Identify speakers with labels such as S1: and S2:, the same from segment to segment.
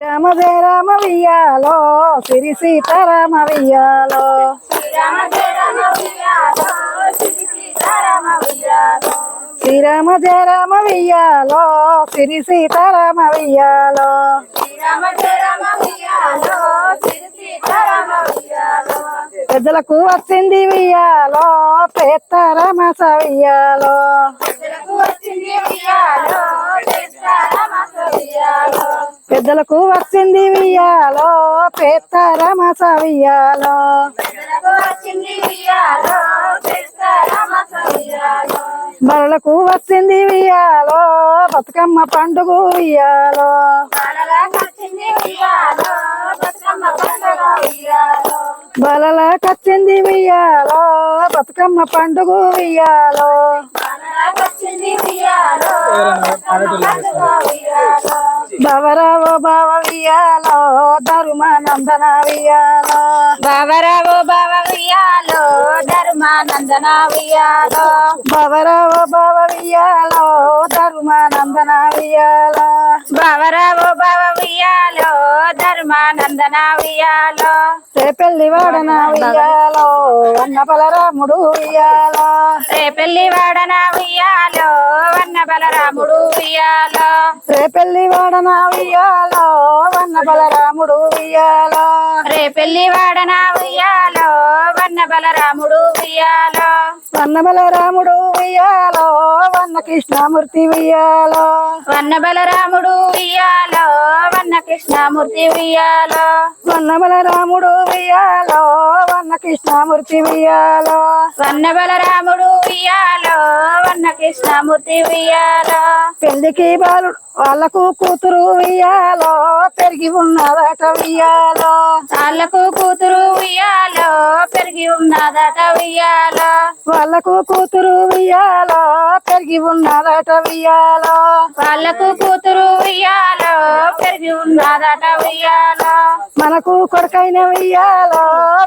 S1: రామ జయ రామ వియ్యాలో సిరి సీతారామ వియ్యాలో శ్రీరామ జయ రామ వియ్యాలో సిరి సీతారామ వియ్యాలో పెద్దలకు వచ్చింది వియ్యాలో పేస్తారామ సవియ్యాలో పెద్దలకు వచ్చింది వియ్యాలో సవియ్యాలో బరలకు వచ్చింది వియ్యాలో బతుకమ్మ పండుగ వియ్యాలో బలల కచ్చింది వియ్యాలో బతుకమ్మ పండుగ వియ్యాలో బవరావో బావ వియ్యాలో ధర్మానందన వియ్యాలో
S2: బావరావు బావ వియాలో ధర్మానందన వియాలో
S1: బవరావో బావ వియ్యాలో ధర్మానందన వియ్యాలో
S2: బావరావు బావ వియాలో ధర్మానందన వియాలో
S1: రేపెల్లి వాడన వియ్యాలో అన్న బలరాముడు వియ్యాలో
S2: రేపెల్లి వాడన వియాలో వన్న బలరాముడు వియాలో
S1: రేపెల్లి వాడన వియ్యాలో అన్న బలరాముడు వియ్యాలో
S2: రేపెల్లి వాడన వియాలో వన్న బలరాముడు వియాలో
S1: వన్న బలరాముడు వియ్యాలో వన్న కృష్ణమూర్తి వియ్యాలో
S2: వన్న బలరాముడు వియాలో వన్న కృష్ణమూర్తి వియాలో
S1: వన్న బలరాముడు వియ్యాలో వన్న కృష్ణమూర్తి వియ్యాలో
S2: వన్న బలరాముడు వియాలో వన్న కృష్ణమూర్తి వియాలో
S1: పెళ్ళికి బాలుడు వాళ్ళకు కూతురు వియ్యాలో పెరిగి ఉన్నదట వియ్యాలో.
S2: తాళ్ళకు కూతురు వియాలో పెరిగి ఉన్నదట వియాలో
S1: వాళ్ళకు కూతురు వియ్యాలో పెరిగి ఉన్నదట వియ్యాలో.
S2: వాళ్ళకు కూతురు వియాలో పెరిగి ఉన్నదట వియాలో
S1: మనకు కొడుకైన వియ్యాలో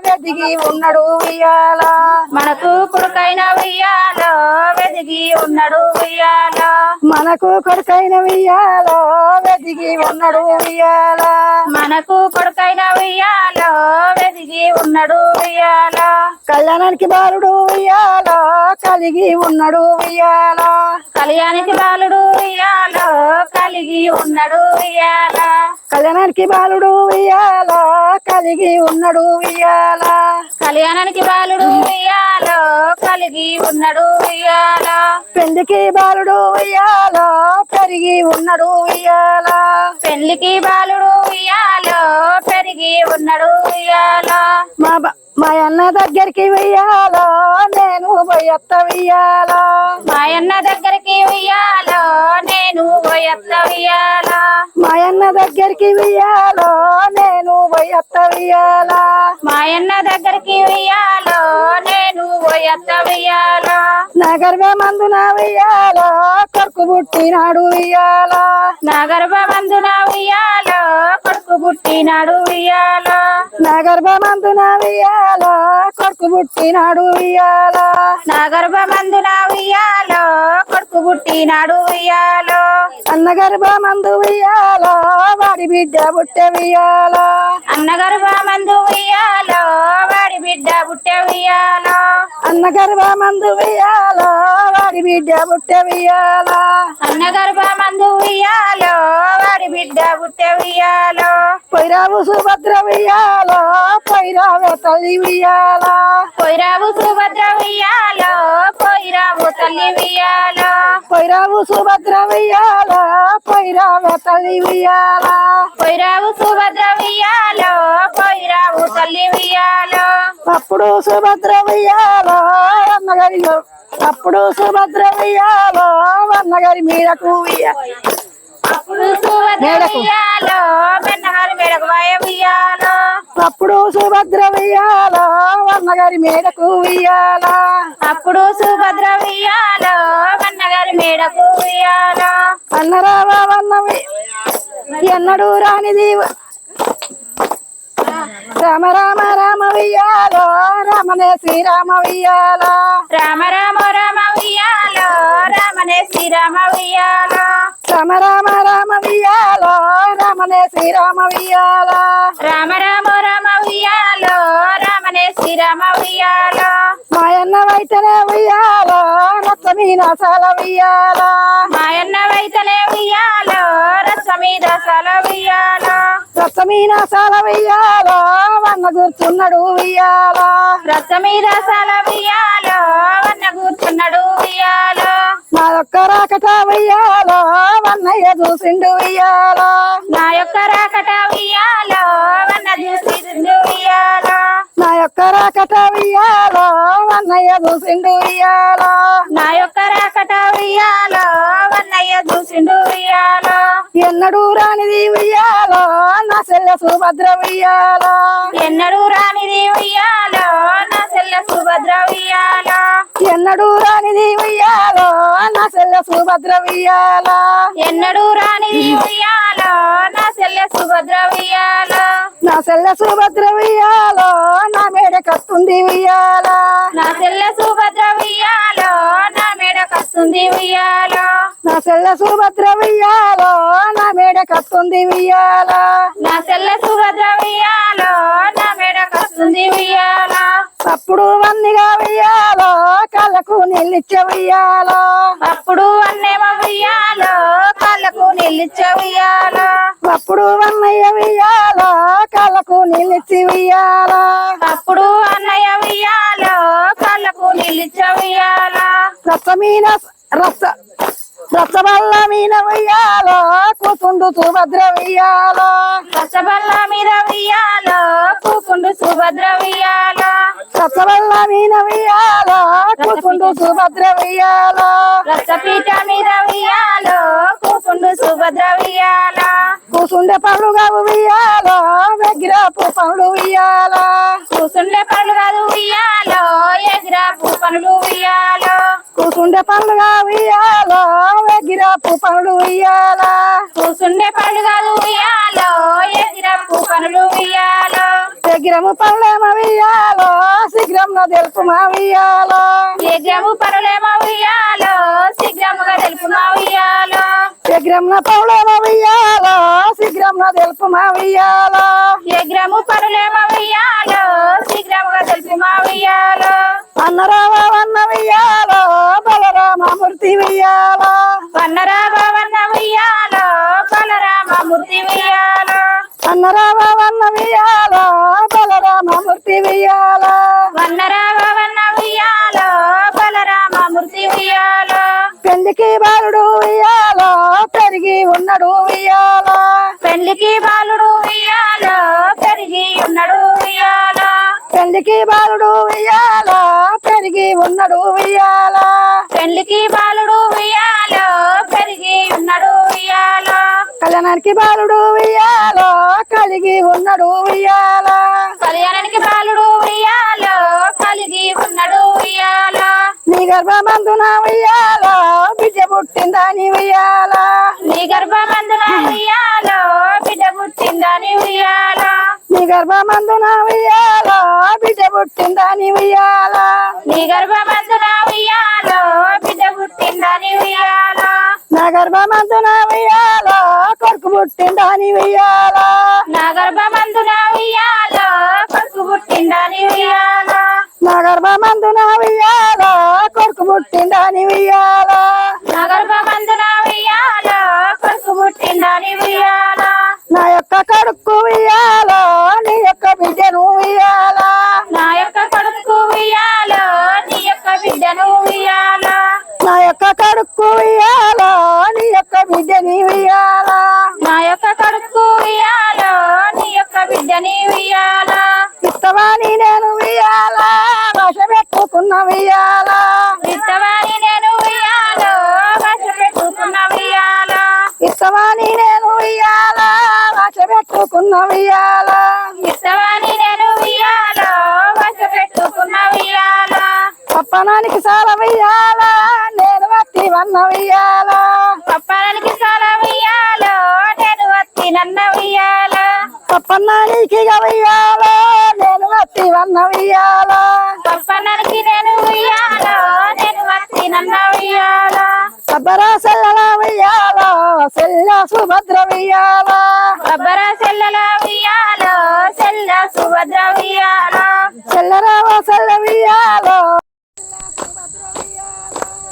S1: వెదిగి ఉన్నాడు వియ్యాలో.
S2: మనకు కొడుకైన వియాలో వెదిగి ఉన్నాడు వియాలో
S1: మనకు కొడుకైన వియ్యాలో వెదిగి ఉన్నాడు వియ్యాలో.
S2: మనకు కొడుకైన వియాలో వెదిగి ఉన్నాడు వియాలో
S1: కళ్యాణానికి బాలుడు వియ్యాలో కలిగి ఉన్నాడు వియ్యాలో
S2: కళ్యాణికి బాలుడు వియాలో కలిగి ఉన్నాడు వియాలో
S1: కళ్యాణానికి బాలుడు వియ్యాలో కలిగి ఉన్నాడు వియ్యాలో
S2: కళ్యాణానికి బాలుడు వియాలో కలిగి ఉన్నాడు వియాలో
S1: పెళ్ళికి బాలుడు వియ్యాలో పెరిగి ఉన్నాడు వియ్యాలో
S2: పెళ్ళికి బాలుడు పెరిగి ఉన్నాడు
S1: మా మా అన్న దగ్గరికి వెయ్యాలో. నేను పోయత్త వెయ్యాలో.
S2: మాయన్న దగ్గరికి వియాలో నేను పోయత్త వియాలో
S1: మా అన్న దగ్గరికి వెయ్యాలో. నేను పోయత్త వెయ్యాలో.
S2: మాయన్న దగ్గరికి వియాలో నేను పోయత్త వియాలో
S1: నా గర్భమందున వెయ్యాలో. కొడుకు పుట్టినాడు వెయ్యాలో.
S2: నా గర్భమందున కొడుకు పుట్టినాడు వియాలో
S1: నా గర్భమందున వెయ్యాలో కొడుకు పుట్టినాడు వెయ్యాలో
S2: నా గర్భమందున వియాలో కొడుకు పుట్టినాడు వియాలో
S1: అన్న గర్భమందు వెయ్యాలో వాడి బిడ్డ పుట్టె వెయ్యాలో
S2: అన్న గర్భమందు వియాలో
S1: అన్న గర్భమందు వెయ్యాలో వాడి బిడ్డ పుట్టె వెయ్యాలో
S2: అన్న గర్భమందు వియాలో వాడి బిడ్డ పుట్టే వియాలో
S1: పొయ్రావు సుభద్ర వెయ్యాలో పొయ్రావే తల్లి వెయ్యాలో
S2: పొయ్రావు సుభద్ర వియాలో పొయ్రావు తల్లి వియాలో
S1: పొయ్రావు సుభద్ర వెయ్యాలో పొయ్రావే తల్లి వెయ్యాలో
S2: పొయ్రావు సుభద్ర వియాలో పొయ్రావు తల్లి
S1: అప్పుడు సుభద్ర అన్నగారి అప్పుడు సుభద్ర అన్నగారి మీరకు
S2: అప్పుడు సుభద్ర మెన్నగారి మెడకు వాయ
S1: అప్పుడు సుభద్ర అన్నగారి మేడకు వెయ్యాలా?
S2: అప్పుడు సుభద్ర మెడకు వియాలో
S1: అన్నరావా అన్నవి ఎన్నడు రానిది రామ రామ రామ వెయ్యాలో రామనే శ్రీరామ వెయ్యాలో
S2: రామ రామ రామ వియాలో రామనే శ్రీరామ వియాలో
S1: రామ రామ రామ వియాలో రామనే శ్రీరామ వియాల
S2: రామ రామ రామ ఉయ్యాలో రామనే శ్రీరామ ఉయ్యాలో.
S1: మాయన్న వైతనే వియాలో రక్తమీనాసాల వియాల
S2: మాయన్న వైతలే ఉయ్యాలో రస మీద సల ఉయ్యాలో
S1: రక్తమీనాసాల వియాల వన్న గుర్తున్నాడు వియాల
S2: రస మీద సల ఉయ్యాలో వన్న కూర్చున్నాడు ఉయ్యాలో
S1: నా యొక్క రాకట వియాల వన్నయ్య చూసిండు వియాల
S2: నా యొక్క రాకట ఉయ్యాలో వన్న చూసి ఉయ్యాలో
S1: నా యొక్క రాకట వియాల వన్నయ్య చూసిండు వియాల
S2: నా యొక్క రాకట ఉయ్యాలో వన్నయ్య చూసిండు ఉయ్యాలో
S1: ఎన్నడూ రానిది వియాల నా చెల్లె సుభద్ర వియాల
S2: ఎన్నడూ రానిది ఉయ్యాలో నా చెల్ల సుభద్ర ఉయ్యాలో.
S1: ఎన్నడూ రానిది వియాల నా చెల్లె సుభద్ర వియాల
S2: ఎన్నడూ రానిది ఉయ్యాలో నా చెల్ల సుభద్ర ఉయ్యాలో.
S1: నా చెల్లె సుభద్ర వియాల నా మేడ కత్తుంది వియాల
S2: నా చెల్ల సుభద్ర ఉయ్యాలో ఉయ్యాలో.
S1: నా చెల్లె సుభద్ర వియాల నా మేడ కత్తుంది వియాల
S2: నా చెల్ల సుభద్ర ఉయ్యాలో నా మేడ కస్తుంది ఉయ్యాలో.
S1: అప్పుడు వన్నిగా వియాల కళ్ళకు నిలిచే
S2: అప్పుడు అన్నేమ ఉయ్యాలో కళ్ళకు నిలిచ ఉయ్యాలో
S1: అప్పుడు వన్నయ్య వియాల కళ్ళకు నిలిచి
S2: అప్పుడు అన్నయ్య ఉయ్యాలో కళ్ళకు నిలిచ ఉయ్యాలో
S1: రస మీన రస రస వల్ల మీన వియాల కూతుండు సుభద్ర వియాల
S2: రసబల్ల మీద ఉయ్యాలో కూకుండు సుభద్ర ఉయ్యాలో
S1: రస వల్ల మీన వియాల కూతుండు సుభద్ర వియాల
S2: రసపీఠ మీద ఉయ్యాలో కూకుండు సుభద్ర ఉయ్యాలో
S1: కూసుండే పనులుగా వియాల వెగ్గిరాపు పనులు వియాల
S2: కూసుండే పనులు కాదు ఉయ్యాలో ఎగిరా పనులు ఉయ్యాలో
S1: కూసుండే పనులుగా వియాల వెగ్గిరాపు పనులు వియాల
S2: కూసుండే కాదు ఉయ్యాలో ఎగిరా పనులు ఉయ్యాలో.
S1: శీఘ్రము పనులేమ వియాల శీఘ్రంలో తెలుపుమా వియాల
S2: శీఘ్రము పనులేమో ఉయ్యాలో శీఘ్రముగా తెలుపుమా ఉయ్యాలో.
S1: శీఘ్రంలో పనులేమ వియాల శీఘ్రంలో తెలుపుమా వియాల
S2: శీఘ్రము పనులేమో ఉయ్యాలో తెలుపుమా ఉయ్యాలో.
S1: అన్నరామ వన్న వియాల బలరామమూర్తి వియాల
S2: వన్నరామ వన్న ఉయ్యాలో బలరామమూర్తి ఉయ్యాలో
S1: అన్నరామ వన్న వియాల బలరామమూర్తి వియాల
S2: వన్నరామ వన్న ఉయ్యాలో బలరామమూర్తి ఉయ్యాలో
S1: పెళ్ళికి బాలుడు వియాల పెరిగి ఉన్నడు వియాల
S2: పెళ్ళికి బాలుడు ఉయ్యాలో పెరిగి ఉన్నాడు ఉయ్యాలో.
S1: పెళ్ళికి బాలుడు వియాల పెరిగి ఉన్నడు వియాల కలిగి ఉన్నడు వియాల
S2: కళ్యాణానికి బాలుడు ఉయ్యాలో కలిగి ఉన్నాడు ఉయ్యాలో.
S1: నీ గర్భమందున వియాల బిడ్డ పుట్టిందని వియాల
S2: నీ గర్భమందున ఉయ్యాలో బిడ్డ పుట్టిందని ఉయ్యాలో.
S1: నీ గర్భమందున వియాల బిడ్డ పుట్టిందని వియాల
S2: నీ గర్భమందున
S1: గర్భమందున వియాల కొడుకు పుట్టిందని వియాల
S2: నా గర్భమందున ఉయ్యాలో కొడుకు పుట్టిందని ఉయ్యాలో
S1: నా గర్భమందున వియాల కొడుకు పుట్టిందని వియాల పెట్టుకున్న వియాల?
S2: విత్తవాని నేను ఉయ్యాలో భాష పెట్టుకున్న ఉయ్యాలో
S1: ఇస్తవాని నేను వియాల? భాష పెట్టుకున్న వియాల?
S2: విత్తవాని నేను ఉయ్యాలో భాష పెట్టుకున్న ఉయ్యాలో
S1: పప్పనానికి సాల వియాల? నేను వత్తి వన్న వియాల?
S2: పప్పనానికి చాలా ఉయ్యాలో నేను వత్తి నన్న ఉయ్యాలో
S1: పప్పన్నానికి వియాల? నేను వత్తి వన్న వియాల?
S2: గొప్పనానికి నేను ఉయ్యాలో నేను వచ్చి నన్న ఉయ్యాలో.
S1: సబ్బర సెల్లల ఉయ్యాలో సెల్ల సుభద్ర ఉయ్యాలో.
S2: సబ్బర సెల్లల ఉయ్యాలో సెల్ల సుభద్ర ఉయ్యాలో.
S1: సెల్లరావ సెల్ల ఉయ్యాలో సుభద్ర ఉయ్యాలో.